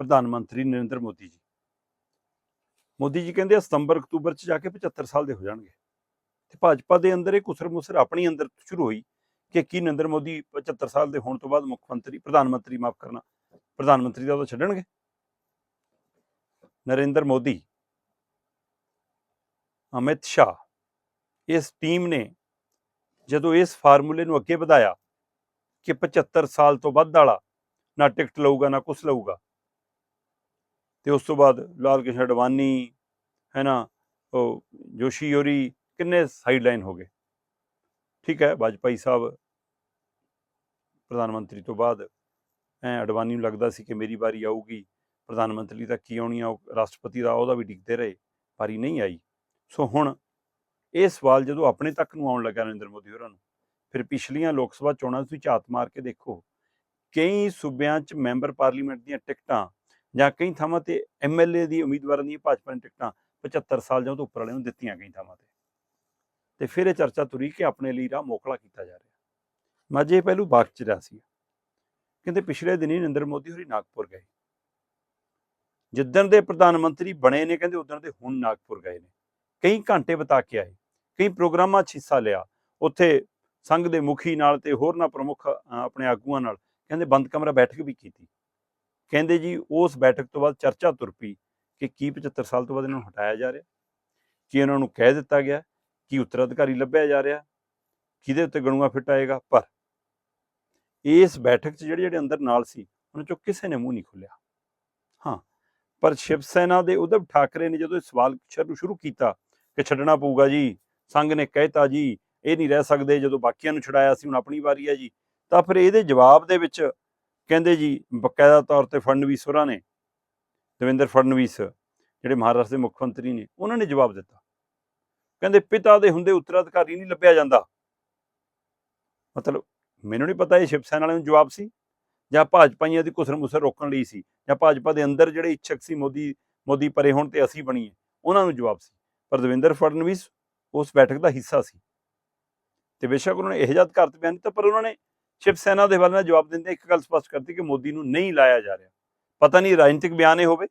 ਪ੍ਰਧਾਨ ਮੰਤਰੀ ਨਰਿੰਦਰ ਮੋਦੀ ਜੀ। ਮੋਦੀ ਜੀ ਕਹਿੰਦੇ ਸਤੰਬਰ, ਅਕਤੂਬਰ ਚ ਜਾ ਕੇ 75 ਸਾਲ ਦੇ ਹੋ ਜਾਣਗੇ। ਤੇ ਭਾਜਪਾ ਦੇ ਅੰਦਰ ਇਹ ਕੁਸਰ ਮੁਸਰ ਆਪਣੀ ਅੰਦਰ ਸ਼ੁਰੂ ਹੋਈ ਕਿ ਕੀ ਨਰਿੰਦਰ ਮੋਦੀ 75 ਸਾਲ ਦੇ ਹੋਣ ਤੋਂ ਬਾਅਦ ਮੁੱਖ ਮੰਤਰੀ, ਪ੍ਰਧਾਨ ਮੰਤਰੀ ਮਾਫ ਕਰਨਾ, ਪ੍ਰਧਾਨ ਮੰਤਰੀ ਦਾ ਉਹ ਛੱਡਣਗੇ। ਨਰਿੰਦਰ ਮੋਦੀ, ਅਮਿਤ ਸ਼ਾਹ, ਇਸ ਟੀਮ ਨੇ ਜਦੋਂ ਇਸ ਫਾਰਮੂਲੇ ਨੂੰ ਅੱਗੇ ਵਧਾਇਆ ਕਿ 75 ਸਾਲ ਤੋਂ ਵੱਧ ਵਾਲਾ ਨਾ ਟਿਕਟ ਲਊਗਾ, ਨਾ ਕੁਛ ਲਊਗਾ ਤੇ ਉਸ ਤੋਂ ਬਾਅਦ ਲਾਲ ਕ੍ਰਿਸ਼ਨ ਅਡਵਾਨੀ, ਹੈ ਨਾ, ਉਹ ਜੋਸ਼ੀ ਯੋਰੀ ਕਿੰਨੇ ਸਾਈਡਲਾਈਨ ਹੋ ਗਏ। ਠੀਕ ਹੈ, ਵਾਜਪਾਈ ਸਾਹਿਬ ਪ੍ਰਧਾਨ ਮੰਤਰੀ ਤੋਂ ਬਾਅਦ ਐ ਅਡਵਾਨੀ ਨੂੰ ਲੱਗਦਾ ਸੀ ਕਿ ਮੇਰੀ ਵਾਰੀ ਆਊਗੀ, ਪ੍ਰਧਾਨ ਮੰਤਰੀ ਤੱਕ ਕੀ ਆਉਣੀ ਆ ਉਹ ਰਾਸ਼ਟਰਪਤੀ ਦਾ ਉਹਦਾ ਵੀ ਡਿੱਗਦੇ ਰਹੇ, ਵਾਰੀ ਨਹੀਂ ਆਈ। ਸੋ ਹੁਣ ਇਹ ਸਵਾਲ ਜਦੋਂ ਆਪਣੇ ਤੱਕ ਨੂੰ ਆਉਣ ਲੱਗਾ ਨਰਿੰਦਰ ਮੋਦੀ ਹੋਰਾਂ ਨੂੰ, ਫਿਰ ਪਿਛਲੀਆਂ ਲੋਕ ਸਭਾ ਚੋਣਾਂ ਤੁਸੀਂ ਝਾਤ ਮਾਰ ਕੇ ਦੇਖੋ, ਕਈ ਸੂਬਿਆਂ 'ਚ ਮੈਂਬਰ ਪਾਰਲੀਮੈਂਟ ਦੀਆਂ ਟਿਕਟਾਂ ਜਾਂ ਕਈ ਥਾਵਾਂ ਤੇ ਐਮਐਲਏ ਦੀ ਉਮੀਦਵਾਰਾਂ ਦੀਆਂ ਭਾਜਪਾ ਨੇ ਟਿਕਟਾਂ 75 ਸਾਲ ਜਾਂ ਤੋਂ ਉੱਪਰ ਵਾਲਿਆਂ ਨੂੰ ਦਿੱਤੀਆਂ ਕਈ ਥਾਵਾਂ ਤੇ। ਤੇ ਫਿਰ ਇਹ ਚਰਚਾ ਤੁਰੀ ਕਿ ਆਪਣੇ ਲਈ ਰਾਹ ਮੋਕਲਾ ਕੀਤਾ ਜਾ ਰਿਹਾ। ਮਾਝੇ ਪਹਿਲੂ ਬਾਗ ਚ ਰਿਹਾ ਸੀ। ਕਹਿੰਦੇ ਪਿਛਲੇ ਦਿਨੀ ਨਰਿੰਦਰ ਮੋਦੀ ਹੋਰੀ ਨਾਗਪੁਰ ਗਏ। ਜਿੱਦਣ ਦੇ ਪ੍ਰਧਾਨ ਮੰਤਰੀ ਬਣੇ ਨੇ, ਕਹਿੰਦੇ ਉਦੋਂ ਦੇ ਹੁਣ ਨਾਗਪੁਰ ਗਏ ਨੇ। ਕਈ ਘੰਟੇ ਬਿਤਾ ਕੇ ਆਏ। ਕਈ ਪ੍ਰੋਗਰਾਮਾਂ 'ਚ ਹਿੱਸਾ ਲਿਆ। ਉੱਥੇ ਸੰਘ ਦੇ ਮੁਖੀ ਨਾਲ ਤੇ ਹੋਰਨਾਂ ਪ੍ਰਮੁੱਖ ਆਪਣੇ ਆਗੂਆਂ ਨਾਲ, ਕਹਿੰਦੇ ਬੰਦ ਕਮਰਾ ਬੈਠਕ ਵੀ ਕੀਤੀ। ਕਹਿੰਦੇ ਜੀ ਉਸ ਬੈਠਕ ਤੋਂ ਬਾਅਦ ਚਰਚਾ ਤੁਰ ਪਈ ਕਿ ਕੀ 75 ਸਾਲ ਤੋਂ ਬਾਅਦ ਇਹਨਾਂ ਨੂੰ ਹਟਾਇਆ ਜਾ ਰਿਹਾ। ਕੀ ਇਹਨਾਂ ਨੂੰ ਕਹਿ ਦਿੱਤਾ ਗਿਆ ਕੀ ਉੱਤਰਾਧਿਕਾਰੀ ਲੱਭਿਆ ਜਾ ਰਿਹਾ, ਕਿਹਦੇ ਉੱਤੇ ਗਣੂਆ ਫਿੱਟ ਆਏਗਾ? ਪਰ ਇਸ ਬੈਠਕ 'ਚ ਜਿਹੜੇ ਜਿਹੜੇ ਅੰਦਰ ਨਾਲ ਸੀ, ਉਹਨਾਂ ਚੋਂ ਕਿਸੇ ਨੇ ਮੂੰਹ ਨਹੀਂ ਖੋਲਿਆ। ਹਾਂ, ਪਰ ਸ਼ਿਵ ਸੈਨਾ ਦੇ ਉਧਵ ਠਾਕਰੇ ਨੇ ਜਦੋਂ ਇਹ ਸਵਾਲ ਸ਼ੁਰੂ ਸ਼ੁਰੂ ਕੀਤਾ ਕਿ ਛੱਡਣਾ ਪਊਗਾ ਜੀ, ਸੰਘ ਨੇ ਕਹਿਤਾ ਜੀ, ਇਹ ਨਹੀਂ ਰਹਿ ਸਕਦੇ ਜਦੋਂ ਬਾਕੀਆਂ ਨੂੰ ਛਡਾਇਆ ਸੀ, ਹੁਣ ਆਪਣੀ ਵਾਰੀ ਹੈ ਜੀ, ਤਾਂ ਫਿਰ ਇਹਦੇ ਜਵਾਬ ਦੇ ਵਿੱਚ ਕਹਿੰਦੇ ਜੀ ਬਕਾਇਦਾ ਤੌਰ ਤੇ ਫੜਨਵੀਸ ਹੋਰਾਂ ਨੇ, ਦੇਵੇਂਦਰ ਫੜਨਵੀਸ, ਜਿਹੜੇ ਮਹਾਰਾਸ਼ਟਰ ਦੇ ਮੁੱਖ ਮੰਤਰੀ ਨੇ, ਉਹਨਾਂ ਨੇ ਜਵਾਬ ਦਿੱਤਾ। ਕਹਿੰਦੇ ਪਿਤਾ ਦੇ ਹੁੰਦੇ ਉੱਤਰਾਧਿਕਾਰੀ ਨਹੀਂ ਲੱਭਿਆ ਜਾਂਦਾ। ਮਤਲਬ ਮੈਨੂੰ ਨਹੀਂ ਪਤਾ ਇਹ ਸ਼ਿਵ ਸੈਨਾ ਵਾਲਿਆਂ ਨੂੰ ਜਵਾਬ ਸੀ, ਜਾਂ ਭਾਜਪਾਈਆਂ ਦੀ ਕੁਸਰ ਮੁਸਰ ਰੋਕਣ ਲਈ ਸੀ, ਜਾਂ ਭਾਜਪਾ ਦੇ ਅੰਦਰ ਜਿਹੜੇ ਇੱਛਕ ਸੀ ਮੋਦੀ ਮੋਦੀ ਪਰੇ ਹੋਣ ਤੇ ਅਸੀਂ ਬਣੀਏ ਉਹਨਾਂ ਨੂੰ ਜਵਾਬ ਸੀ। ਪਰ ਦੇਵੇਂਦਰ ਫੜਨਵੀਸ ਉਸ ਬੈਠਕ ਦਾ ਹਿੱਸਾ ਸੀ। ਤੇ ਬੇਸ਼ੱਕ ਉਹਨਾਂ ਨੇ ਇਹ ਜਦ ਕਰਤ ਬਿਆਨ ਦਿੱਤਾ, ਪਰ ਉਹਨਾਂ ਨੇ ਸ਼ਿਵ ਸੈਨਾ ਦੇ ਹਵਾਲੇ ਨਾਲ ਜਵਾਬ ਦਿੰਦੇ ਇੱਕ ਗੱਲ ਸਪਸ਼ਟ ਕਰਤੀ ਕਿ ਮੋਦੀ ਨੂੰ ਨਹੀਂ ਲਾਇਆ ਜਾ ਰਿਹਾ। ਪਤਾ ਨਹੀਂ ਰਾਜਨੀਤਿਕ ਬਿਆਨ ਇਹ ਹੋਵੇ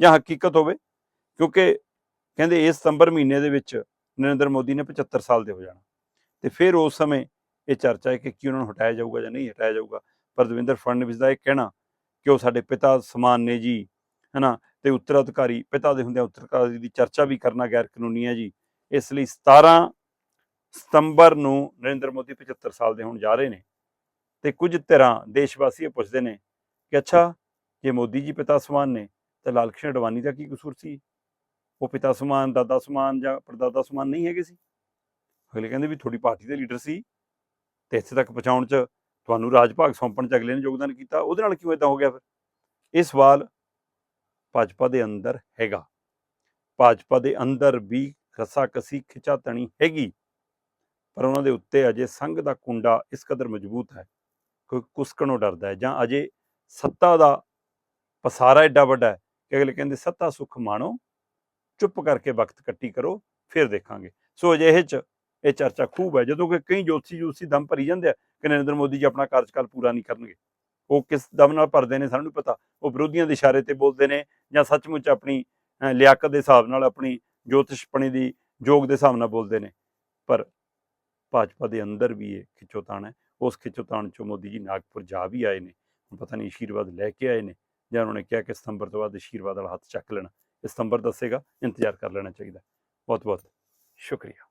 ਜਾਂ ਹਕੀਕਤ ਹੋਵੇ, ਕਿਉਂਕਿ ਕਹਿੰਦੇ ਇਸ ਸਤੰਬਰ ਮਹੀਨੇ ਦੇ ਵਿੱਚ ਨਰਿੰਦਰ ਮੋਦੀ ਨੇ 75 ਸਾਲ ਦੇ ਹੋ ਜਾਣਾ। ਤੇ ਫਿਰ ਉਸ ਸਮੇਂ ਇਹ ਚਰਚਾ ਹੈ ਕਿ ਕੀ ਉਹਨਾਂ ਨੂੰ ਹਟਾਇਆ ਜਾਊਗਾ ਜਾਂ ਨਹੀਂ ਹਟਾਇਆ ਜਾਊਗਾ। ਪਰ ਦਵਿੰਦਰ ਫੜਨਵੀਸ ਦਾ ਇਹ ਕਹਿਣਾ ਕਿ ਉਹ ਸਾਡੇ ਪਿਤਾ ਸਮਾਨ ਨੇ ਜੀ, ਹੈਨਾ, ਤੇ ਉੱਤਰਾਧਿਕਾਰੀ, ਪਿਤਾ ਦੇ ਹੁੰਦਿਆਂ ਉੱਤਰਾਧਿਕਾਰੀ ਦੀ ਚਰਚਾ ਵੀ ਕਰਨਾ ਗੈਰ ਕਾਨੂੰਨੀ ਹੈ ਜੀ। ਇਸ ਲਈ 17 ਸਤੰਬਰ ਨੂੰ ਨਰਿੰਦਰ ਮੋਦੀ 75 ਸਾਲ ਦੇ ਹੋਣ ਜਾ ਰਹੇ ਨੇ। ਤੇ ਕੁਝ ਧਿਰਾਂ ਦੇਸ਼ ਵਾਸੀ ਇਹ ਪੁੱਛਦੇ ਨੇ ਕਿ ਅੱਛਾ, ਜੇ ਮੋਦੀ ਜੀ ਪਿਤਾ ਸਮਾਨ ਨੇ, ਤਾਂ ਲਾਲ ਕ੍ਰਿਸ਼ਨ ਅਡਵਾਨੀ ਦਾ ਕੀ ਕਸੂਰ ਸੀ? ਉਹ ਪਿਤਾ ਸਮਾਨ, ਦਾਦਾ ਸਮਾਨ ਜਾਂ ਪੜਦਾਦਾ ਸਮਾਨ ਨਹੀਂ ਹੈਗੇ ਸੀ? ਅਗਲੇ ਕਹਿੰਦੇ ਵੀ ਤੁਹਾਡੀ ਪਾਰਟੀ ਦੇ ਲੀਡਰ ਸੀ ਤੇ ਇੱਥੇ ਤੱਕ ਪਹੁੰਚਾਉਣ 'ਚ ਤੁਹਾਨੂੰ ਰਾਜ ਭਾਗ ਸੌਂਪਣ 'ਚ ਅਗਲੇ ਨੇ ਯੋਗਦਾਨ ਕੀਤਾ, ਉਹਦੇ ਨਾਲ ਕਿਉਂ ਇਦਾਂ ਹੋ ਗਿਆ ਫਿਰ? ਇਹ ਸਵਾਲ ਭਾਜਪਾ ਦੇ ਅੰਦਰ ਹੈਗਾ। ਭਾਜਪਾ ਦੇ ਅੰਦਰ ਵੀ ਕਸੀ ਖਿਚਾ ਤਣੀ ਹੈਗੀ, ਪਰ ਉਹਨਾਂ ਦੇ ਉੱਤੇ ਅਜੇ ਸੰਘ ਦਾ ਕੁੰਡਾ ਇਸ ਕਦਰ ਮਜ਼ਬੂਤ ਹੈ। ਕੋਈ ਕੁਸਕਣੋਂ ਡਰਦਾ ਹੈ ਜਾਂ ਅਜੇ ਸੱਤਾ ਦਾ ਪਸਾਰਾ ਐਡਾ ਵੱਡਾ ਹੈ ਕਿ ਅਗਲੇ ਕਹਿੰਦੇ ਸੱਤਾ ਸੁਖ ਮਾਣੋ, ਚੁੱਪ ਕਰਕੇ ਵਕਤ ਕੱਟੀ ਕਰੋ, ਫਿਰ ਦੇਖਾਂਗੇ। ਸੋ ਅਜਿਹੇ ਚ ਇਹ ਚਰਚਾ ਖੂਬ ਹੈ, ਜਦੋਂ ਕਿ ਕਈ ਜੋਤਸੀ ਜੋਤਸੀ ਦਮ ਭਰੀ ਜਾਂਦੇ ਆ ਕਿ ਨਰਿੰਦਰ ਮੋਦੀ ਜੀ ਆਪਣਾ ਕਾਰਜਕਾਲ ਪੂਰਾ ਨਹੀਂ ਕਰਨਗੇ। ਉਹ ਕਿਸ ਦਮ ਨਾਲ ਭਰਦੇ ਨੇ ਸਾਨੂੰ ਨਹੀਂ ਪਤਾ। ਉਹ ਵਿਰੋਧੀਆਂ ਦੇ ਇਸ਼ਾਰੇ ਤੇ ਬੋਲਦੇ ਨੇ ਜਾਂ ਸੱਚਮੁੱਚ ਆਪਣੀ ਲਿਆਕਤ ਦੇ ਹਿਸਾਬ ਨਾਲ ਆਪਣੀ ਜੋਤਿਸ਼ਪਣੀ ਦੀ ਯੋਗ ਦੇ ਹਿਸਾਬ ਨਾਲ ਬੋਲਦੇ ਨੇ। ਪਰ ਭਾਜਪਾ ਦੇ ਅੰਦਰ ਵੀ ਇਹ ਖਿੱਚੋਤਾਣ ਹੈ। ਉਸ ਖਿੱਚੋਤਾਣ ਚੋਂ ਮੋਦੀ ਜੀ ਨਾਗਪੁਰ ਜਾ ਵੀ ਆਏ ਨੇ। ਹੁਣ ਪਤਾ ਨਹੀਂ ਆਸ਼ੀਰਵਾਦ ਲੈ ਕੇ ਆਏ ਨੇ ਜਾਂ ਉਹਨਾਂ ਨੇ ਕਿਹਾ ਕਿ ਸਤੰਬਰ ਤੋਂ ਬਾਅਦ ਆਸ਼ੀਰਵਾਦ ਵਾਲਾ ਹੱਥ ਚੱਕ ਲੈਣਾ। ਸਤੰਬਰ ਦੱਸੇਗਾ, ਇੰਤਜ਼ਾਰ ਕਰ ਲੈਣਾ ਚਾਹੀਦਾ। ਬਹੁਤ ਬਹੁਤ ਸ਼ੁਕਰੀਆ।